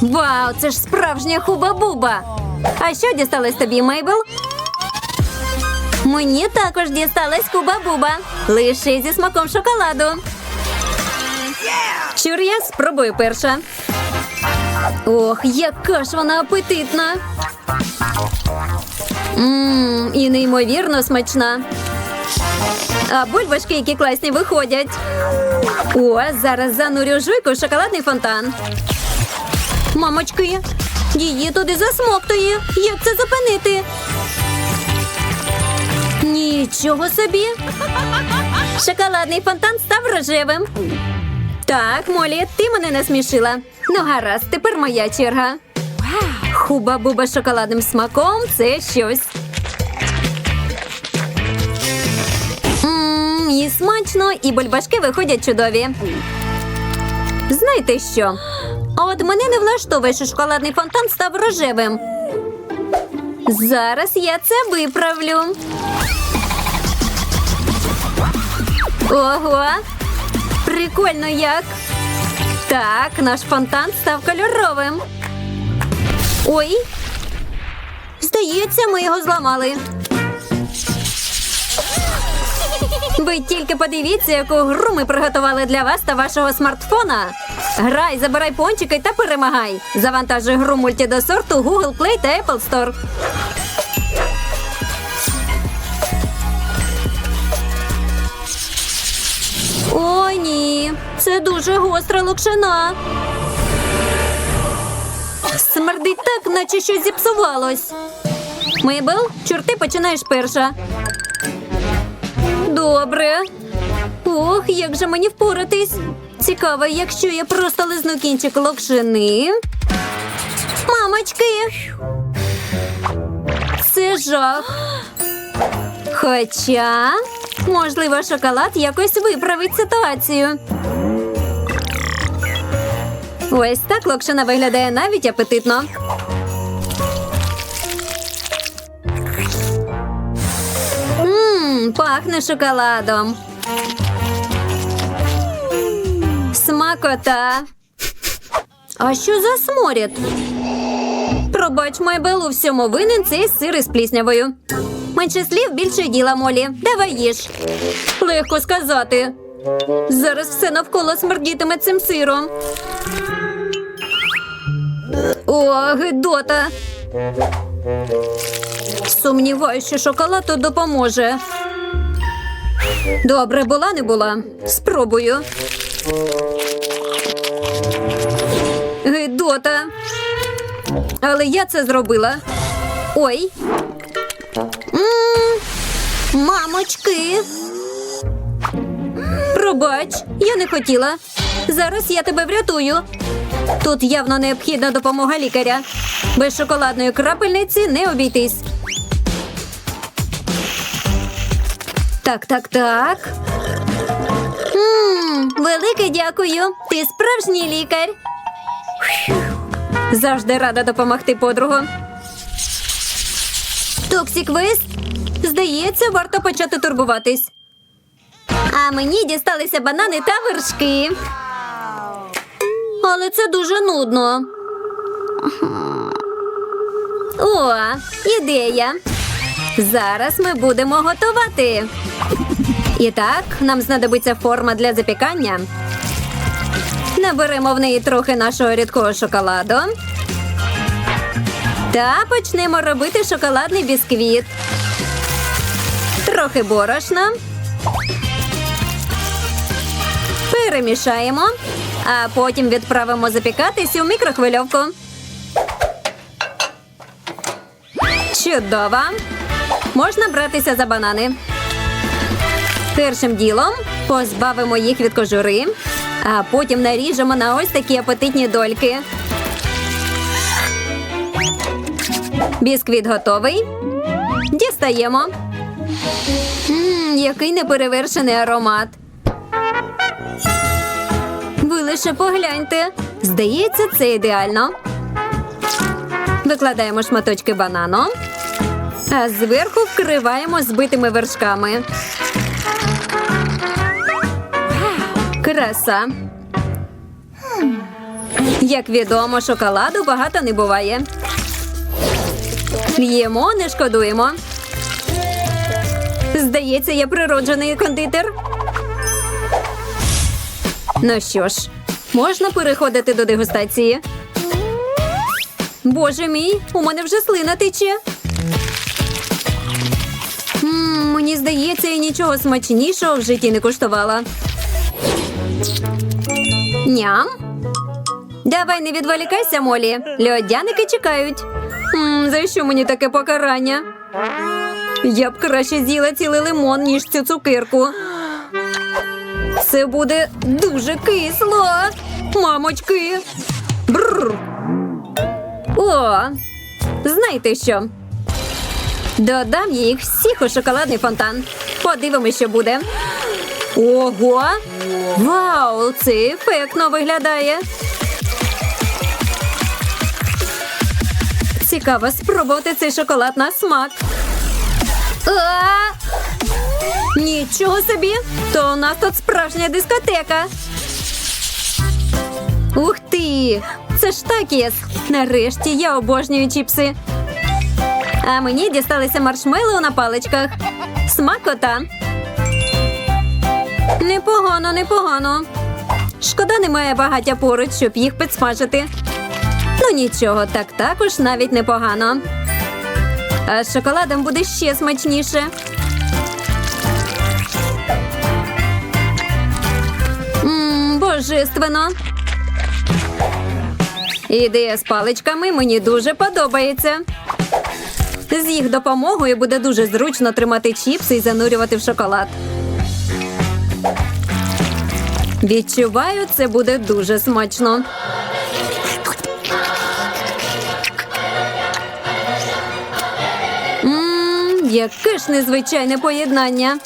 Вау, це ж справжня хуба-буба. А що дісталось тобі, Мейбл? Мені також дісталась хуба-буба. Лише зі смаком шоколаду. Чур я спробую перша. Ох, яка ж вона апетитна. Ммм, і неймовірно смачна. А бульбашки, які класні виходять. О, зараз занурю жуйку в шоколадний фонтан. Мамочки, її туди засмоктує. Як це зупинити? Нічого собі. Шоколадний фонтан став рожевим. Так, Молі, ти мене насмішила. Ну, гаразд, тепер моя черга. Хуба-буба з шоколадним смаком це щось. І смачно, і бульбашки виходять чудові. Знаєте що? От мене не влаштовує, що шоколадний фонтан став рожевим. Зараз я це виправлю. Ого! Прикольно як. Так, наш фонтан став кольоровим. Ой. Здається, ми його зламали. Ви тільки подивіться, яку гру ми приготували для вас та вашого смартфона. Грай, забирай пончики та перемагай. Завантажуй гру мульті до сорту Google Play та Apple Store. О, ні, це дуже гостра локшина. Смердить так, наче щось зіпсувалось. Мейбл, чорти починаєш перша. Добре. Ох, як же мені впоратись. Цікаво, якщо я просто лизну кінчик локшини. Мамочки. Це жах. Хоча, можливо, шоколад якось виправить ситуацію. Ось так локшина виглядає навіть апетитно. Пахне шоколадом. Смакота. А що за сморід? Пробач, Майбел, у всьому винен цей сир із пліснявою. Менше слів, більше діла, Молі. Давай їж. Легко сказати. Зараз все навколо смердітиме цим сиром. О, гидота. Сумніваюся, що шоколад тут допоможе. Добре, була не була. Спробую. Гидота. Але я це зробила. Ой. Мамочки. Пробач, я не хотіла. Зараз я тебе врятую. Тут явно необхідна допомога лікаря. Без шоколадної крапельниці не обійтись. Так, так, так. м велике дякую. Ти справжній лікар. Завжди рада допомогти подругу. Токсік-вист? Здається, варто почати турбуватись. А мені дісталися банани та вершки. Але це дуже нудно. О, ідея. Зараз ми будемо готувати. І так, нам знадобиться форма для запікання. Наберемо в неї трохи нашого рідкого шоколаду. Та почнемо робити шоколадний бісквіт. Трохи борошна. Перемішаємо, а потім відправимо запікатись у мікрохвильовку. Чудово! Можна братися за банани. Першим ділом позбавимо їх від кожури, а потім наріжемо на ось такі апетитні дольки. Бісквіт готовий. Дістаємо. Мм, який неперевершений аромат. Ви лише погляньте. Здається, це ідеально. Викладаємо шматочки банану, а зверху вкриваємо збитими вершками. Краса. Як відомо, шоколаду багато не буває. Їмо, не шкодуємо. Здається, я природжений кондитер. Ну що ж, можна переходити до дегустації. Боже мій, у мене вже слина тече. М, мені здається, я нічого смачнішого в житті не куштувала. Ням. Давай не відволікайся, Молі. Льодяники чекають. М, за що мені таке покарання? Я б краще з'їла цілий лимон, ніж цю цукерку. Це буде дуже кисло. Мамочки. Бррр. О, знаєте що? Додам їх всіх у шоколадний фонтан. Подивимось, що буде. Ого! Вау! Це ефектно виглядає. Цікаво спробувати цей шоколад на смак. А! Нічого собі! То у нас тут справжня дискотека. Ух ти! Це ж такіс! Нарешті я обожнюю чіпси. А мені дісталися маршмеллоу на паличках. Смакота. Непогано, непогано. Шкода, немає багаття поруч, щоб їх підсмажити. Ну нічого, так також навіть непогано. А з шоколадом буде ще смачніше. Мм, божественно. Ідея з паличками мені дуже подобається. З їх допомогою буде дуже зручно тримати чіпси і занурювати в шоколад. Відчуваю, це буде дуже смачно. Мм, яке ж незвичайне поєднання.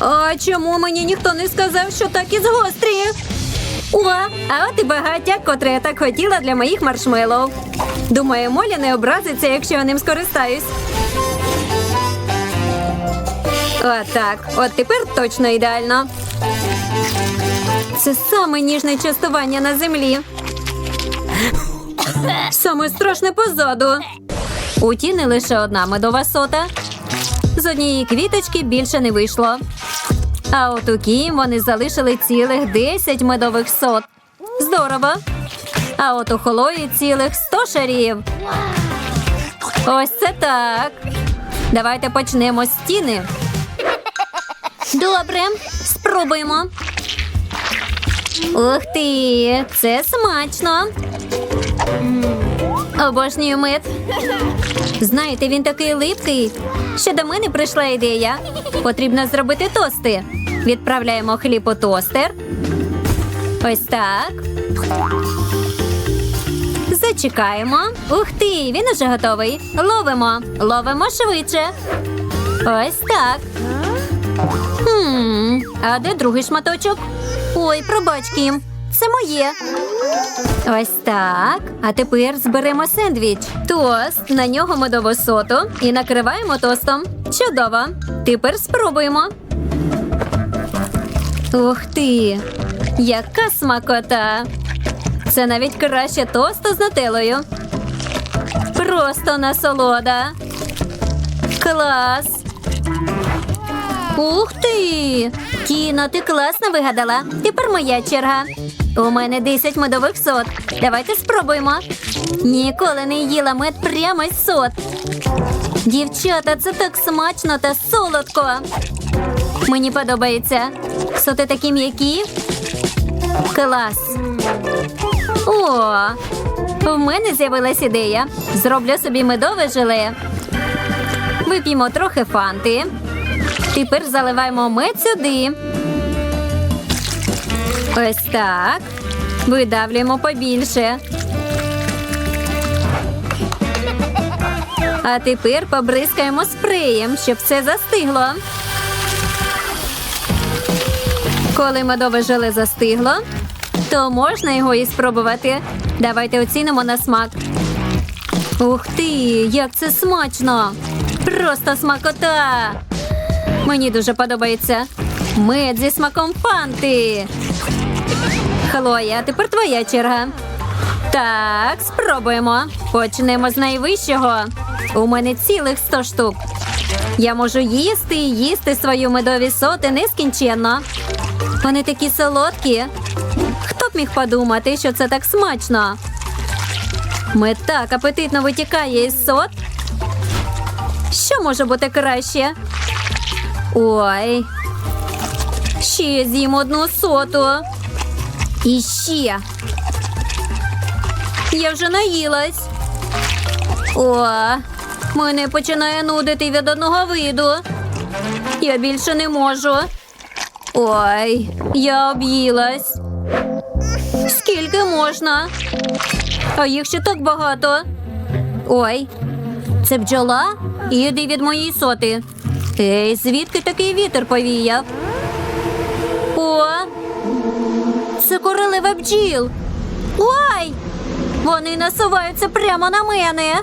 А чому мені ніхто не сказав, що так і згострі? О, а от і багаття, котре я так хотіла для моїх маршмеллоу. Думаю, Моля не образиться, якщо я ним скористаюсь. Отак, от тепер точно ідеально. Це саме ніжне частування на землі. Саме страшне позаду. У тіни лише одна медова сота. З однієї квіточки більше не вийшло. А от у Кім вони залишили цілих 10 медових сот. Здорово. А от у Хлої цілих 100 шарів. Ось це так. Давайте почнемо з стіни. Добре, спробуємо. Ух ти, це смачно. Обожнюю мед. Знаєте, він такий липкий. Ще до мене прийшла ідея. Потрібно зробити тости. Відправляємо хліб у тостер. Ось так. Зачекаємо. Ух ти, він уже готовий. Ловимо. Ловимо швидше. Ось так. Хм, а де другий шматочок? Ой, пробач, Кім. Це моє. Ось так. А тепер зберемо сендвіч. Тост, на нього медову соту і накриваємо тостом. Чудово. Тепер спробуємо. Ух ти! Яка смакота! Це навіть краще тосту з нутеллою. Просто насолода. Клас! Ух ти! Кіно, ти класно вигадала. Тепер моя черга. У мене 10 медових сот. Давайте спробуємо. Ніколи не їла мед прямо з сот. Дівчата, це так смачно та солодко. Мені подобається. Соти такі м'які. Клас. О, в мене з'явилась ідея. Зроблю собі медове желе. Вип'ємо трохи фанти. Тепер заливаємо мед сюди. Ось так. Видавлюємо побільше. А тепер побризкаємо спреєм, щоб все застигло. Коли медове желе застигло, то можна його і спробувати. Давайте оцінимо на смак. Ух ти, як це смачно! Просто смакота! Мені дуже подобається. Мед зі смаком фанти. Хлоя, тепер твоя черга. Так, спробуємо. Почнемо з найвищого. У мене цілих 100 штук. Я можу їсти і їсти свою медові соти нескінченно. Вони такі солодкі. Хто б міг подумати, що це так смачно? Мед так апетитно витікає із сот. Що може бути краще? Ой. Ще з'їм одну соту. І ще. Я вже наїлась. О, мене починає нудити від одного виду. Я більше не можу. Ой, я об'їлась. Скільки можна? А їх ще так багато. Ой, це бджола? Іди від моєї соти. Ей, звідки такий вітер повіяв? О, це королева бджіл. Ой! Вони насуваються прямо на мене.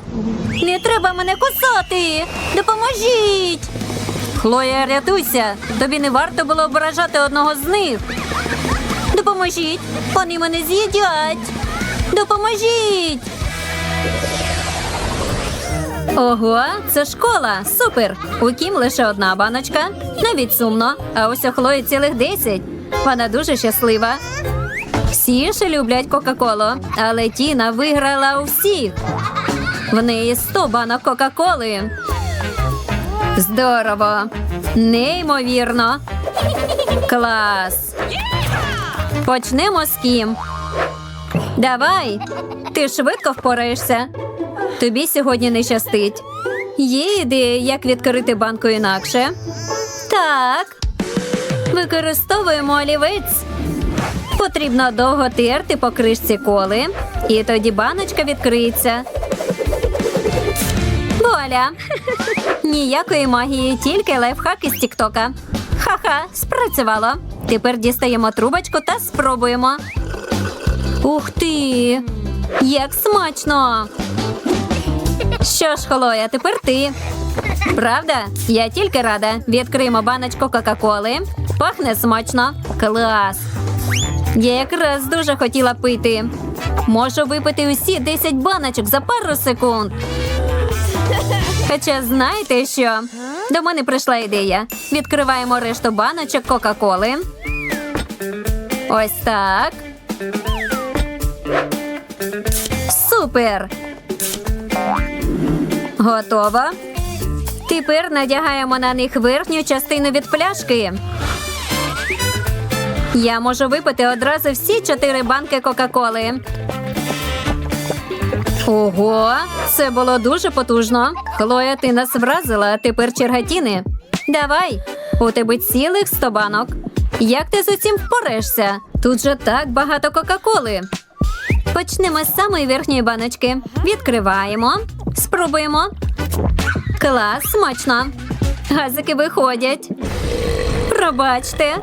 Не треба мене кусати. Допоможіть. Хлоя, рятуйся. Тобі не варто було ображати одного з них. Допоможіть. Вони мене з'їдять. Допоможіть. Ого, це школа. Супер. У Кім лише одна баночка. Навіть сумно. А ось у Хлої цілих десять. Вона дуже щаслива. Всі ж люблять Кока-Колу, але Тіна виграла у всіх. В неї 100 банок Кока-Коли. Здорово. Неймовірно. Клас. Почнемо з Кім. Давай. Ти швидко впораєшся. Тобі сьогодні не щастить. Є ідея, як відкрити банку інакше? Так. Використовуємо олівець. Потрібно довго терти по кришці коли, і тоді баночка відкриється. Вуаля! Ніякої магії, тільки лайфхак із Тіктока. Ха-ха, спрацювало. Тепер дістаємо трубочку та спробуємо. Ух ти! Як смачно! Що ж, Холоя, тепер ти. Правда? Я тільки рада. Відкриємо баночку Кока-Коли. Пахне смачно. Клас. Я якраз дуже хотіла пити. Можу випити усі 10 баночок за пару секунд. Хоча знаєте що? До мене прийшла ідея. Відкриваємо решту баночок Кока-Коли. Ось так. Супер. Готово. Тепер надягаємо на них верхню частину від пляшки. Я можу випити одразу всі чотири банки Кока-Коли. Ого, це було дуже потужно. Хлоя, ти нас вразила, а тепер черга Тіни. Давай, у тебе цілих 100 банок. Як ти з усім впорешся? Тут же так багато Кока-Коли. Почнемо з самої верхньої баночки. Відкриваємо, спробуємо. Клас, смачно. Газики виходять. Пробачте.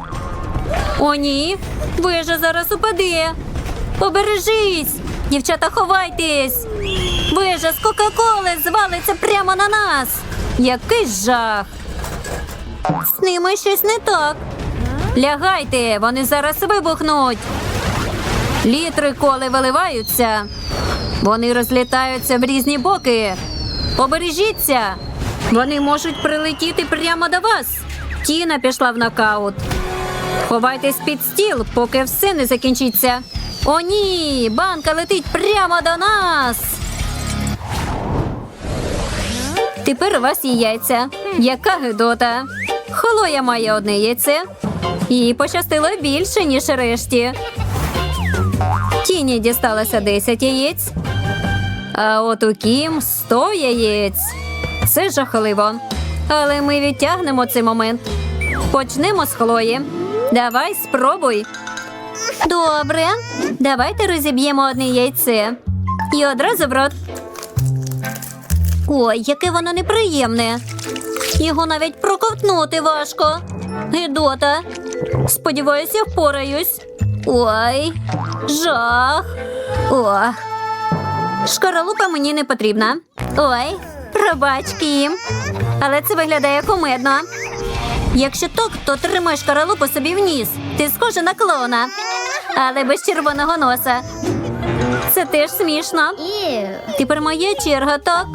О, ні. Вежа зараз упаде. Побережись! Дівчата, ховайтесь! Вежа з Кока-Коли звалиться прямо на нас. Який жах! З ними щось не так. Лягайте, вони зараз вибухнуть. Літри коли виливаються. Вони розлітаються в різні боки. Побережіться! Вони можуть прилетіти прямо до вас. Тіна пішла в нокаут. Ховайтесь під стіл, поки все не закінчиться. О, ні! Банка летить прямо до нас. Тепер у вас є яйця. Яка гидота. Холоя має одне яйце. Їй пощастило більше, ніж решті. Тіні дісталося 10 яєць. А от у Кім 100 яєць. Це жахливо. Але ми відтягнемо цей момент. Почнемо з Хлої. Давай спробуй. Добре. Давайте розіб'ємо одне яйце. І одразу в рот. Ой, яке воно неприємне. Його навіть проковтнути важко. Гидота. Сподіваюся, впораюсь. Ой, жах. О. Шкаралупа мені не потрібна. Ой, пробач, Кім. Але це виглядає кумедно. Якщо так, то тримай шкаралупу собі в ніс. Ти схожа на клоуна. Але без червоного носа. Це теж смішно. Тепер моя черга, так?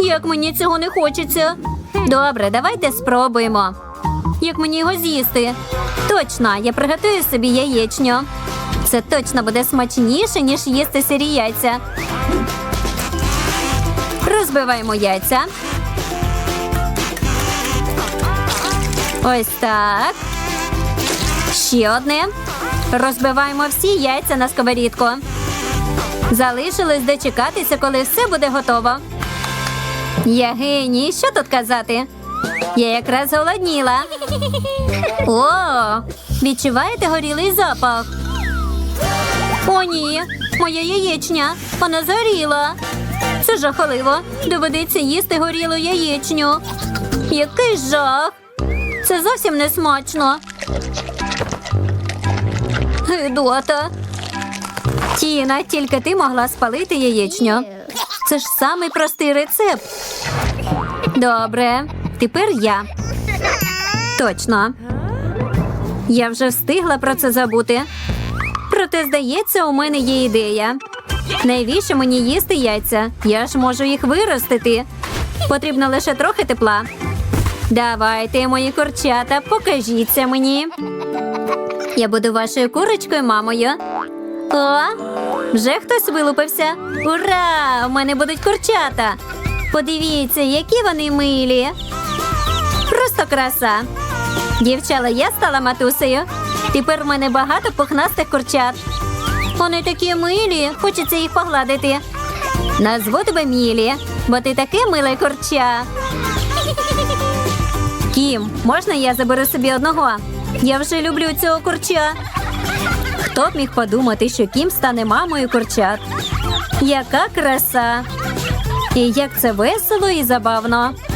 Як мені цього не хочеться. Добре, давайте спробуємо. Як мені його з'їсти? Точно, я приготую собі яєчню. Це точно буде смачніше, ніж їсти сирі яйця. Розбиваємо яйця. Ось так. Ще одне. Розбиваємо всі яйця на сковорідку. Залишилось дочекатися, коли все буде готово. Я геній, що тут казати? Я якраз голодніла. О, відчуваєте горілий запах? О, ні, моя яєчня. Вона згоріла. Це жахливо. Доведеться їсти горілу яєчню. Який жах. Це зовсім не смачно. Гидота. Тіна, тільки ти могла спалити яєчню. Це ж самий простий рецепт. Добре, тепер я. Точно. Я вже встигла про це забути. Проте, здається, у мене є ідея. Навіщо мені їсти яйця? Я ж можу їх виростити. Потрібно лише трохи тепла. Давайте, мої курчата, покажіться мені. Я буду вашою курочкою, мамою. О, вже хтось вилупився. Ура! У мене будуть курчата. Подивіться, які вони милі. Просто краса. Дівчала, я стала матусею. Тепер в мене багато пухнастих курчат. Вони такі милі, хочеться їх погладити. Назву тебе Мілі, бо ти таке миле курча. Кім, можна я заберу собі одного? Я вже люблю цього курча. Хто б міг подумати, що Кім стане мамою курчат? Яка краса! І як це весело і забавно.